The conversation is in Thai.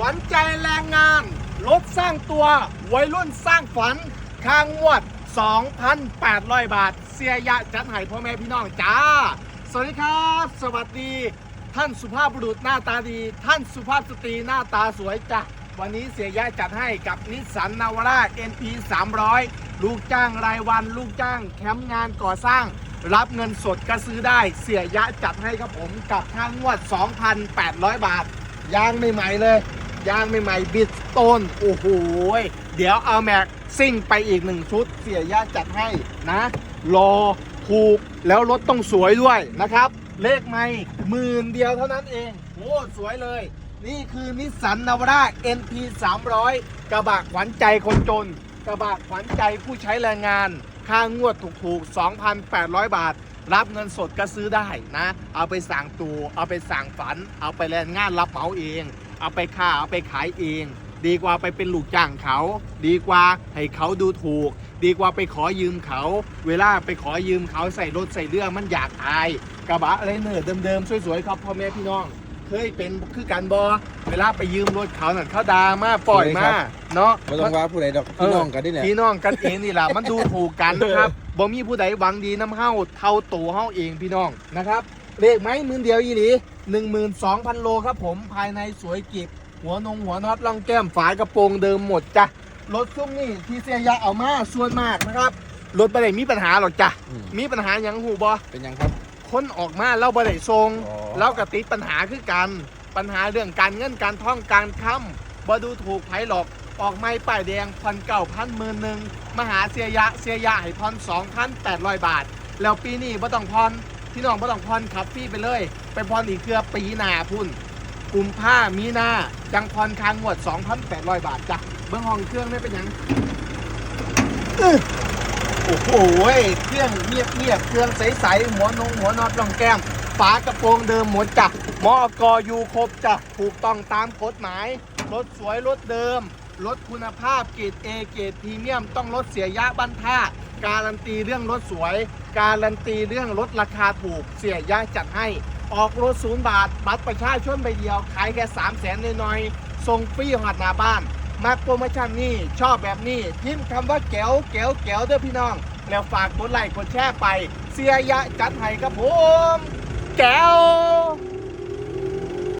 วัญใจแรงงาน รถสร้างตัว วัยรุ่นสร้างฝันค่างวด 2,800 บาท เสียยะจัดให้พ่อแม่พี่น้องจ้า สวัสดีครับ สวัสดี ท่านสุภาพบุรุษหน้าตาดี ท่านสุภาพสตรีหน้าตาสวยจ้ะ วันนี้เสียยะจัดให้กับนิสสันนาวร่า NP 300 ลูกจ้างรายวัน ลูกจ้างแคมป์งานก่อสร้างรับเงินสดก็ซื้อได้เสียยะจัดให้ครับผมกับค่างวด 2,800 บาทยางใหม่ๆเลย ยางใหม่ๆบิดสโตนโอ้โหเดี๋ยวเอาแม็กซิ่งไปอีกหนึ่งชุดเสียยะจัดให้นะรอถูกแล้วรถต้องสวยด้วยนะครับ เลขไม่หมื่นเดียวเท่านั้นเองโอ้สวยเลย นี่คือนิสสันนาวาร่า NP 300 กระบะขวัญใจคนจน กระบะขวัญใจผู้ใช้แรงงาน ค่างวดถูกๆ 2,800 บาท รับเงินสดก็ซื้อได้นะ เอาไปสั่งตูเอาไปสั่งฝัน เอาไปแรงงานรับเหมาเอง เอาไปค่าเอาไปขายเอง ดีกว่าไปเป็นลูกจ้างเขา ดีกว่าให้เขาดูถูก ดีกว่าไปขอยืมเขา เวลาไปขอยืมเขาใส่รถใส่เรือมันอยากอาย กระบะอะไรเนอร์เดิมๆสวยๆครับพ่อแม่พี่น้อง เคยเป็นคือกันบอเวลาไปยืมรถเขานั่นเขาดามาปล่อยมาเนาะไม่ต้องว่าผู้ใดดอกพี่น้องกันนี่แหละพี่น้องกันเองนี่แหละมันดูถูกกันนะครับบ่มีผู้ใดหวังดีน้ำเฮาเท่าตัวเฮาเองพี่น้องนะครับเลขไหมหมื่นเดียวอีหลีหนึ่งหมื่นสองพันโลครับผมภายในสวยกิบหัวนงหัวน็อตล่องแก้มฝากระโปรงเดิมหมดจ้ะรถซุ้มนี่ที่เสียยาเอามาส่วนมากนะครับรถไม่ได้มีปัญหาหรอกจ้ะอืมมีปัญหาอย่างหูบอเป็นยังครับ คนออกมาเราบ่ได้ทรงอ๋อ เราก็ติดปัญหาคือกัน ปัญหาเรื่องการเงินการท่องการค้ำบ่ดูถูกไผหรอกออกไม่ป้ายแดงพันเก่าพันหมื่นหนึ่งมาหาเสียยะเสียยะให้พรสองพันแปดร้อยบาท แล้วปีนี้บ่ต้องพรพี่น้องบ่ต้องพรขับฟรีไปเลย ไปพรอีกเครือปีหน้าพุ่น กุมภามีนาจังพรค้างงวด 2,800 บาทจ้ะเบื้องห้องเครื่องได้เป็นหยังอื้อ โอ้โหเครื่องเงียบเงียบเครื่องใสๆหัวนงหัวน็อตรองแก้มฝากระโปรงเดิมหมดจ้ะมอกอยู่ครบจ้ะถูกต้องตามกฎหมายรถสวยรถเดิมรถคุณภาพเกรด A เกรดพรีเมียมต้องรถเสียยะบันท่าการันตีเรื่องรถสวย การันตีเรื่องรถราคาถูกเสียยะจัดให้ ออกรถศูนย์บาท บัตรประชาชนใบเดียว ขายแค่3 0 0แสนน่อยๆส่งฟรีหอดหน้าบ้าน มาโปรโมชั่นนี่ชอบแบบนี้ยิ้มคำว่าแก้วแก้วแก้วเด้อพี่น้อง แล้วฝากกดไลค์กดแชร์ไป เสียยะจัดให้ครับผม แก้ว